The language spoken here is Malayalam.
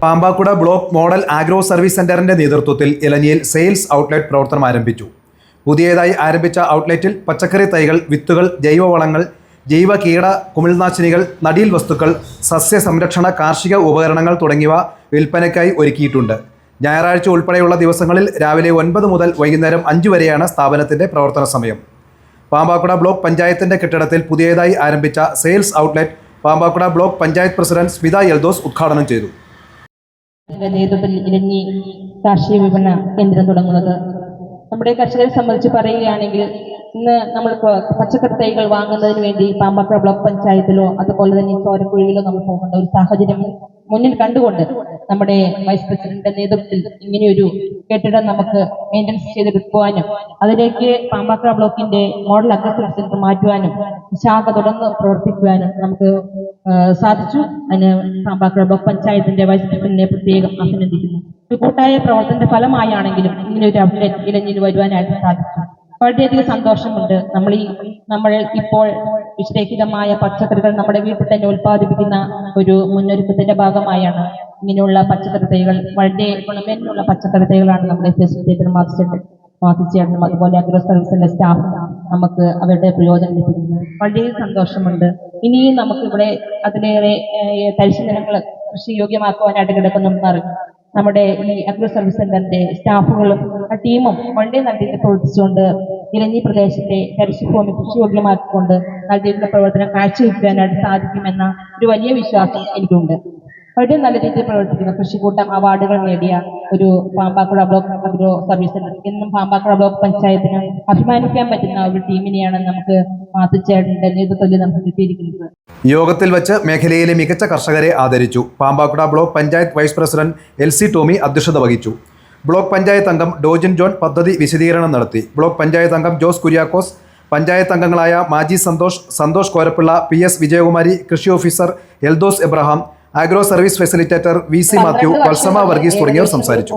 Pampakuda block model agro service സെന്ററിന്റെ നേതൃത്വത്തിൽ ഇലഞ്ഞിയിൽ സെയിൽസ് ഔട്ട്ലെറ്റ് പ്രവർത്തനം ആരംഭിച്ചു. പുതിയതായി ആരംഭിച്ച ഔട്ട്ലെറ്റിൽ പച്ചക്കറി തൈകൾ വിത്തുകൾ ജൈവവളങ്ങൾ ജൈവ കീട കുമിൾനാശിനികൾ നടീൽ വസ്തുക്കൾ സസ്യ സംരക്ഷണ കാർഷിക ഉപകരണങ്ങൾ തുടങ്ങിയവ വിൽപ്പനയ്ക്കായി ഒരുക്കിയിട്ടുണ്ട്. ഞായറാഴ്ച ഉൾപ്പെടെയുള്ള ദിവസങ്ങളിൽ രാവിലെ ഒൻപത് മുതൽ വൈകുന്നേരം അഞ്ച് വരെയാണ് സ്ഥാപനത്തിന്റെ പ്രവർത്തന സമയം. പാമ്പാക്കുട ബ്ലോക്ക് പഞ്ചായത്തിന്റെ കെട്ടിടത്തിൽ പുതിയതായി ആരംഭിച്ച sales outlet Pampakuda block panchayat president Smitha Yeldhose ഉദ്ഘാടനം ചെയ്തു. നേതൃത്വത്തിൽ ഇലഞ്ഞി കാർഷിക വിപണന കേന്ദ്രം തുടങ്ങുന്നത്. നമ്മുടെ കർഷകരെ സംബന്ധിച്ച് പറയുകയാണെങ്കിൽ ഇന്ന് നമ്മൾ പച്ചക്കറി തൈകൾ വാങ്ങുന്നതിന് വേണ്ടി പാമ്പക്ക ബ്ലോക്ക് പഞ്ചായത്തിലോ അതുപോലെ തന്നെ ചോരക്കുഴിയിലോ നമ്മൾ പോകേണ്ട ഒരു സാഹചര്യം മുന്നിൽ കണ്ടുകൊണ്ട് നമ്മുടെ വൈസ് പ്രസിഡന്റിന്റെ നേതൃത്വത്തിൽ ഇങ്ങനെയൊരു കെട്ടിടം നമുക്ക് മെയിന്റനൻസ് ചെയ്തെടുക്കുവാനും അതിലേക്ക് പാമ്പാക്ക ബ്ലോക്കിന്റെ മോഡൽ അഗ്രസീവ് സെന്റർ മാറ്റുവാനും ശാഖ തുടർന്ന് പ്രവർത്തിക്കുവാനും നമുക്ക് സാധിച്ചു. അതിന് പാമ്പാക്ക ബ്ലോക്ക് പഞ്ചായത്തിന്റെ വൈസ് പ്രസിഡന്റിനെ പ്രത്യേകം അഭിനന്ദിക്കുന്നു. കൂട്ടായ പ്രവർത്തനത്തിന്റെ ഫലമായാണെങ്കിലും ഇങ്ങനെ ഒരു അപ്ഡേറ്റ് ഇലഞ്ഞിൽ വരുവാനായിട്ട് സാധിച്ചു. വളരെയധികം സന്തോഷമുണ്ട്. നമ്മൾ ഈ നമ്മൾ ഇപ്പോൾ വിശ്ലേഷിതമായ പച്ചക്കറികൾ നമ്മുടെ വീട്ടിൽ തന്നെ ഉൽപ്പാദിപ്പിക്കുന്ന ഒരു മുന്നൊരുക്കത്തിന്റെ ഭാഗമായാണ് ഇങ്ങനെയുള്ള പച്ചക്കറി തൈകൾ വളരെ ഗുണമേന്മയുള്ള പച്ചക്കറി തൈകളാണ് നമ്മുടെ ഫെസിലിറ്റേറ്റർ അതുപോലെ അഗ്രോ സർവീസിന്റെ സ്റ്റാഫ് നമുക്ക് അവരുടെ പ്രയോജനം ലഭിക്കുന്നു. വളരെ സന്തോഷമുണ്ട്. ഇനിയും നമുക്ക് ഇവിടെ അതിലേറെ ഏഹ്, തരിശു നിലങ്ങൾ കൃഷി യോഗ്യമാക്കുവാനായിട്ട് കിടക്കുന്നു നമ്മുടെ ഈ അഗ്രോ സർവീസ് സെന്ററിന്റെ സ്റ്റാഫുകളും ആ ടീമും വളരെ നല്ല രീതിയിൽ പ്രവർത്തിച്ചുകൊണ്ട് ഇലഞ്ഞി പ്രദേശത്തെ തരിശുഭൂമി കൃഷിയോഗ്യമാക്കിക്കൊണ്ട് നല്ല രീതിയിലുള്ള പ്രവർത്തനം കാഴ്ചവെക്കാനായിട്ട് സാധിക്കുമെന്ന ഒരു വലിയ വിശ്വാസം എനിക്കുണ്ട്. വളരെ നല്ല രീതിയിൽ പ്രവർത്തിക്കുന്ന. കൃഷിക്കൂട്ടം അവാർഡുകൾ നേടിയ ഒരു Pampakuda block agro service centre. എന്നും പാമ്പാക്കുട ബ്ലോക്ക് പഞ്ചായത്തിന് അഭിമാനിക്കാൻ പറ്റുന്ന ഒരു ടീമിനെയാണ് നമുക്ക് മാത്തുച്ചേട്ടന്റെ നേതൃത്വത്തിൽ നമുക്ക് കിട്ടിയിരിക്കുന്നത്. യോഗത്തിൽ വെച്ച് മേഖലയിലെ മികച്ച കർഷകരെ ആദരിച്ചു. Pampakuda block panchayat vice president L C Tomy അധ്യക്ഷത വഹിച്ചു. ബ്ലോക്ക് പഞ്ചായത്ത് അംഗം ഡോജിൻ ജോൺ പദ്ധതി വിശദീകരണം നടത്തി. ബ്ലോക്ക് പഞ്ചായത്ത് അംഗം ജോസ് കുര്യാക്കോസ് പഞ്ചായത്ത് അംഗങ്ങളായ മാജി സന്തോഷ് സന്തോഷ് കോരപ്പിള്ള പി എസ് വിജയകുമാരി കൃഷി officer Eldhose Abraham agro service facilitator V C Mathew Valsamma Varghese തുടങ്ങിയവർ സംസാരിച്ചു.